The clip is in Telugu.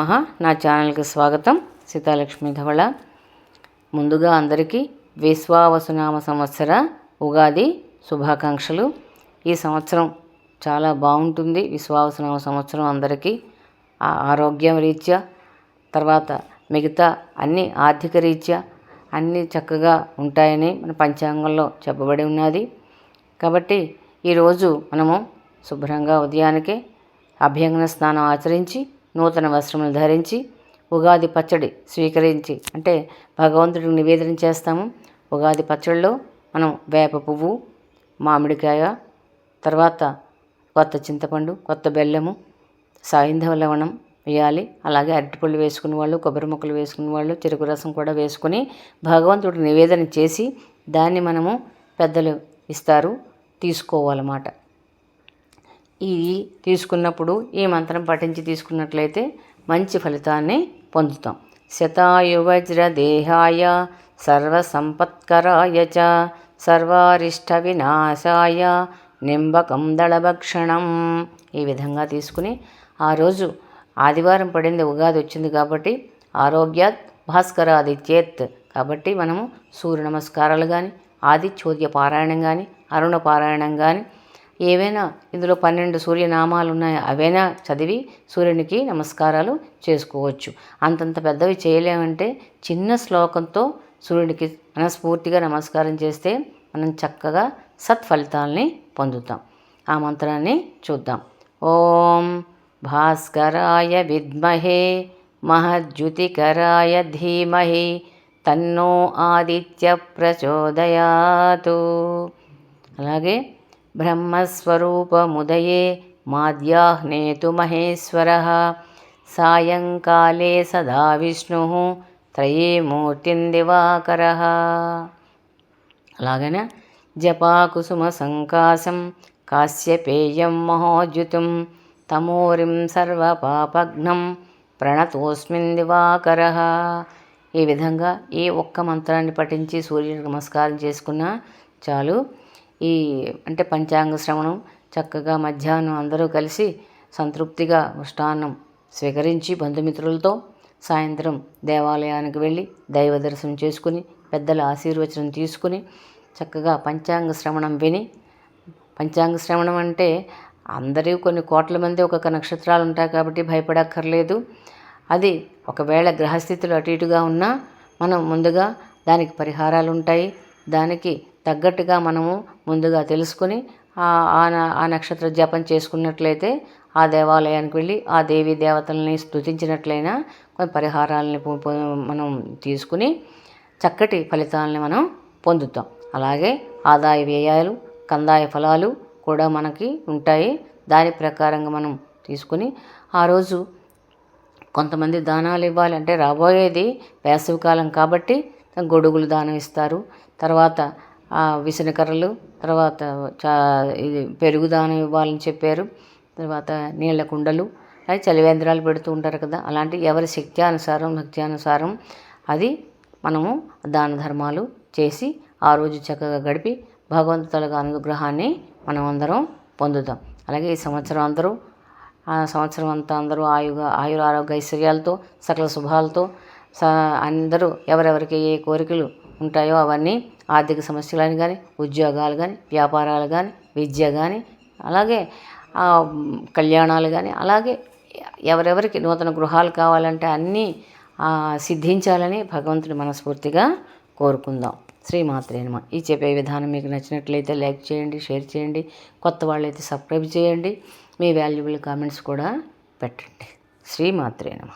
నమ. నా ఛానల్కి స్వాగతం. సీతాలక్ష్మి ధవళ. ముందుగా అందరికీ విశ్వావసునామ సంవత్సర ఉగాది శుభాకాంక్షలు. ఈ సంవత్సరం చాలా బాగుంటుంది. విశ్వావసునామ సంవత్సరం అందరికీ ఆరోగ్యం రీత్యా తర్వాత మిగతా అన్ని ఆర్థిక రీత్యా అన్నీ చక్కగా ఉంటాయని మన పంచాంగంలో చెప్పబడి ఉన్నది. కాబట్టి ఈరోజు మనము శుభ్రంగా ఉదయానికే అభ్యంగన స్నానం ఆచరించి నూతన వస్త్రములు ధరించి ఉగాది పచ్చడి స్వీకరించి అంటే భగవంతుడికి నివేదన చేస్తాము. ఉగాది పచ్చడిలో మనం వేప పువ్వు మామిడికాయ తర్వాత కొత్త చింతపండు కొత్త బెల్లము సాయంధవ లవణం వేయాలి. అలాగే అరటిపళ్ళు వేసుకునే వాళ్ళు కొబ్బరి ముక్కలు వేసుకునే వాళ్ళు చెరుకు రసం కూడా వేసుకొని భగవంతుడికి నివేదన చేసి దాన్ని మనము పెద్దలు ఇస్తారు తీసుకోవాలన్నమాట. ఇది తీసుకున్నప్పుడు ఈ మంత్రం పఠించి తీసుకున్నట్లయితే మంచి ఫలితాన్ని పొందుతాం. శతాయువజ్ర దేహాయ సర్వసంపత్కరాయ చ సర్వారిష్ట వినాశాయ నింబకం దళభక్షణం. ఈ విధంగా తీసుకుని ఆ రోజు ఆదివారం పడింది ఉగాది వచ్చింది కాబట్టి ఆరోగ్యాత్ భాస్కరాది చేత్ కాబట్టి మనము సూర్య నమస్కారాలు కానీ ఆదిత్యోదయ పారాయణం కానీ అరుణ పారాయణం కానీ ఏవైనా ఇందులో పన్నెండు సూర్యనామాలు ఉన్నాయి అవైనా? చదివి సూర్యునికి నమస్కారాలు చేసుకోవచ్చు. అంతంత పెద్దవి చేయలేమంటే చిన్న శ్లోకంతో సూర్యునికి మనస్ఫూర్తిగా నమస్కారం చేస్తే మనం చక్కగా సత్ఫలితాలని పొందుతాం. ఆ మంత్రాన్ని చూద్దాం. ఓం భాస్కరాయ విద్మహే మహద్యుతికరాయ ధీమహి తన్నో ఆదిత్య ప్రచోదయాతు. అలాగే బ్రహ్మస్వరూపముదయే మాద్యాహ్నేతు మహేశ్వర సాయంకాలే సదా విష్ణు మూర్తిం దివాకర అలాగనే? జపాకుసుమ సంకాశం కాశ్యపేయం మహోద్యుతం తమోరిం సర్వపాపఘ్నం ప్రణతోస్మిన్ దివాకర। ఈ విధంగా ఈ ఒక్క మంత్రాన్ని పఠించి సూర్యుడికి నమస్కారం చేసుకున్నా చాలు. ఈ అంటే పంచాంగ శ్రవణం చక్కగా మధ్యాహ్నం అందరూ కలిసి సంతృప్తిగా ఉష్టాన్నం స్వీకరించి బంధుమిత్రులతో సాయంత్రం దేవాలయానికి వెళ్ళి దైవ దర్శనం చేసుకుని పెద్దల ఆశీర్వచనం తీసుకుని చక్కగా పంచాంగ శ్రవణం విని పంచాంగ శ్రవణం అంటే అందరూ కొన్ని కోట్ల మంది ఒక్కొక్క నక్షత్రాలు ఉంటాయి కాబట్టి భయపడక్కర్లేదు. అది ఒకవేళ గ్రహస్థితులు అటు ఇటుగా ఉన్నా మనం ముందుగా దానికి పరిహారాలు ఉంటాయి. దానికి తగ్గట్టుగా మనము ముందుగా తెలుసుకుని ఆ నక్షత్ర జపం చేసుకున్నట్లయితే ఆ దేవాలయానికి వెళ్ళి ఆ దేవీ దేవతల్ని స్తుతించినట్లయినా కొన్ని పరిహారాలని మనం తీసుకుని చక్కటి ఫలితాలని మనం పొందుతాం. అలాగే ఆదాయ వ్యయాలు కందాయ ఫలాలు కూడా మనకి ఉంటాయి. దాని ప్రకారంగా మనం తీసుకుని ఆ రోజు కొంతమంది దానాలు ఇవ్వాలి అంటే రాబోయేది వేసవికాలం కాబట్టి గొడుగులు దానం ఇస్తారు. తర్వాత విసనకర్రలు తర్వాత చా ఇది పెరుగు దానం ఇవ్వాలని చెప్పారు. తర్వాత నీళ్ళ కుండలు అది చలివేంద్రాలు పెడుతూ ఉంటారు కదా అలాంటి ఎవరి శక్తి అనుసారం భక్తి అది మనము దాన ధర్మాలు చేసి ఆ రోజు చక్కగా గడిపి భగవంతుల అనుగ్రహాన్ని మనం అందరం పొందుతాం. అలాగే ఈ సంవత్సరం అందరూ ఆ సంవత్సరం అంతా అందరూ ఆయుగ ఆయుర ఆరోగ్య ఐశ్వర్యాలతో సకల శుభాలతో అందరూ ఎవరెవరికి ఏ కోరికలు ఉంటాయో అవన్నీ ఆర్థిక సమస్యలని కానీ ఉద్యోగాలు కానీ వ్యాపారాలు కానీ విద్య కానీ అలాగే కళ్యాణాలు కానీ అలాగే ఎవరెవరికి నూతన గృహాలు కావాలంటే అన్నీ సిద్ధించాలని భగవంతుని మనస్ఫూర్తిగా కోరుకుందాం. శ్రీమాత్రేనమ ఈ చెప్పే విధానం మీకు నచ్చినట్లయితే లైక్ చేయండి షేర్ చేయండి కొత్త వాళ్ళైతే సబ్స్క్రైబ్ చేయండి మీ వాల్యుబుల్ కామెంట్స్ కూడా పెట్టండి. శ్రీమాత్రేనమ